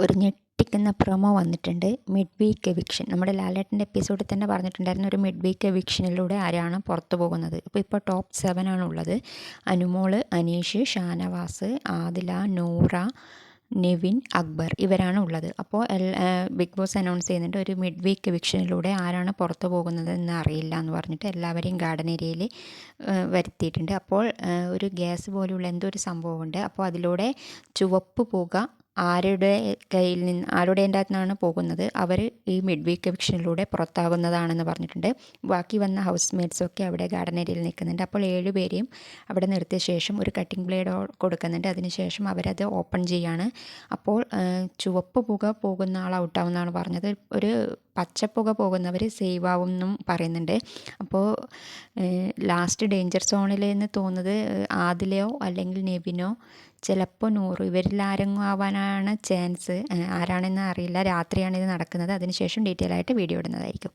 ഒരു ഞെട്ടിക്കുന്ന പ്രൊമോ വന്നിട്ടുണ്ട്. മിഡ് വീക്ക് എവിക്ഷൻ നമ്മുടെ ലാലേട്ടന്റെ എപ്പിസോഡിൽ തന്നെ പറഞ്ഞിട്ടുണ്ടായിരുന്ന ഒരു മിഡ് വീക്ക് എവിക്ഷനിലൂടെ ആരാണ് പുറത്തു പോകുന്നത്. അപ്പോൾ ഇപ്പോൾ ടോപ്പ് സെവൻ ആണുള്ളത് അനുമോൾ അനീഷ് ഷാനവാസ് ആദില നൂറ നെവിൻ അക്ബർ ഇവരാണ് ഉള്ളത്. അപ്പോൾ ബിഗ് ബോസ് അനൗൺസ് ചെയ്യുന്നുണ്ട് ഒരു മിഡ് വീക്ക് എവിക്ഷനിലൂടെ ആരാണ് പുറത്തു പോകുന്നത് എന്ന് അറിയില്ല എന്ന് പറഞ്ഞിട്ട് എല്ലാവരെയും ഗാർഡൻ ഏരിയയിൽ വരുത്തിയിട്ടുണ്ട്. അപ്പോൾ ഒരു ഗ്യാസ് പോലെയുള്ള എന്തോ ഒരു സംഭവമുണ്ട്. അപ്പോൾ അതിലൂടെ ചുവപ്പ് പുക ആരുടെ കയ്യിൽ നിന്ന് ആരുടെ നിന്നാണ് പോകുന്നത്? അവർ ഈ മിഡ് വീക്ക് എവിക്ഷനിലൂടെ പുറത്താകുന്നതാണെന്ന് പറഞ്ഞിട്ടുണ്ട്. ബാക്കി വന്ന ഹൗസ് മേറ്റ്സൊക്കെ അവിടെ ഗാർഡൻ ഏരിയയിൽ നിൽക്കുന്നുണ്ട്. അപ്പോൾ ഏഴുപേരെയും അവിടെ നിർത്തിയ ശേഷം ഒരു കട്ടിംഗ് ബ്ലേഡ് കൊടുക്കുന്നുണ്ട്. അതിനുശേഷം അവരത് ഓപ്പൺ ചെയ്യാണ്. അപ്പോൾ ചുവപ്പ് പുക പോകുന്ന ആൾ ഔട്ടാവുന്നതാണ് പറഞ്ഞത്. ഒരു പച്ചപ്പുക പോകുന്നവർ സേവ് ആവും എന്നും പറയുന്നുണ്ട് അപ്പോൾ ലാസ്റ്റ് ഡേഞ്ചർ സോണിൽ എന്ന് തോന്നുന്നത് ആദിലയോ അല്ലെങ്കിൽ നെബിനോ ചിലപ്പോൾ നൂറ് ഇവരിൽ ആരെങ്കിലും ആവാനാണ് ചാൻസ് ആരാണെന്ന് അറിയില്ല. രാത്രിയാണ് ഇത് നടക്കുന്നത്. അതിനുശേഷം ഡീറ്റെയിൽ ആയിട്ട് വീഡിയോ ഇടുന്നതായിരിക്കും.